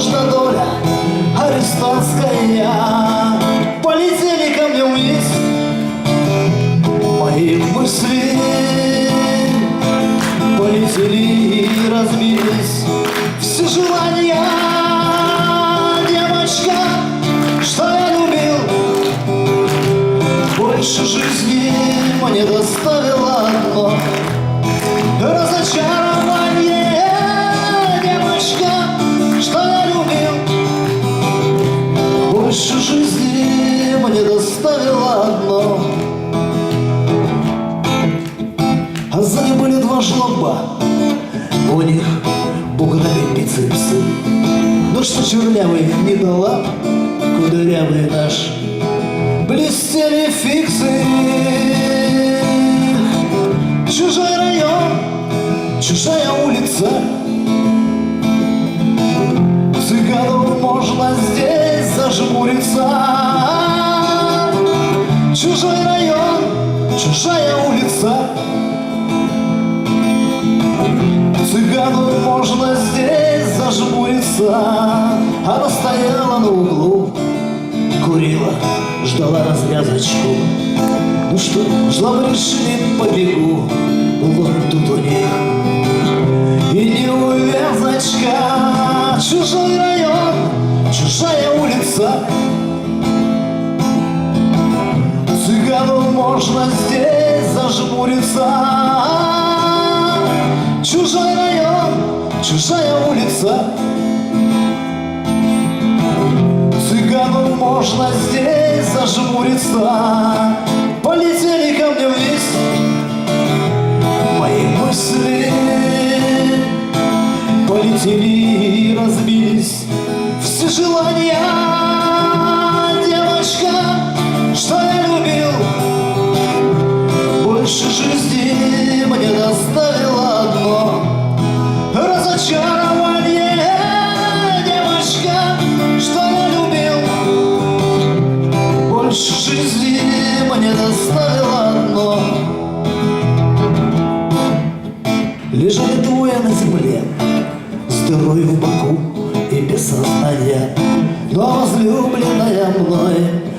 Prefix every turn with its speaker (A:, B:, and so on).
A: возможно, доля арестантская. Полетели ко мне вниз мои мысли, полетели и разбились все желания. Девочка, что я любил, больше жизни мне доставило одно разочарование. Два жлоба, у них буграми бицепсы. Ну что чернявый не дала, кудрявый наш. Блестели фиксы. Чужой район, чужая улица. Цыгану можно здесь зажмуриться. Чужой район, чужая улица Цыгану можно здесь зажмуриться. Она стояла на углу, курила, ждала развязочку. Ну что, шла мы решили по бегу Вот тут у них И неувязочка Чужой район, чужая улица. Цыгану можно здесь зажмуриться Чужой район, чужая улица. Цыгану можно здесь зажмуриться. Полетели ко мне вниз Мои мысли. Полетели и разбились жизни мне доставило одно Лежали двое на земле Здоровье в боку и без сознания. Но возлюбленная мной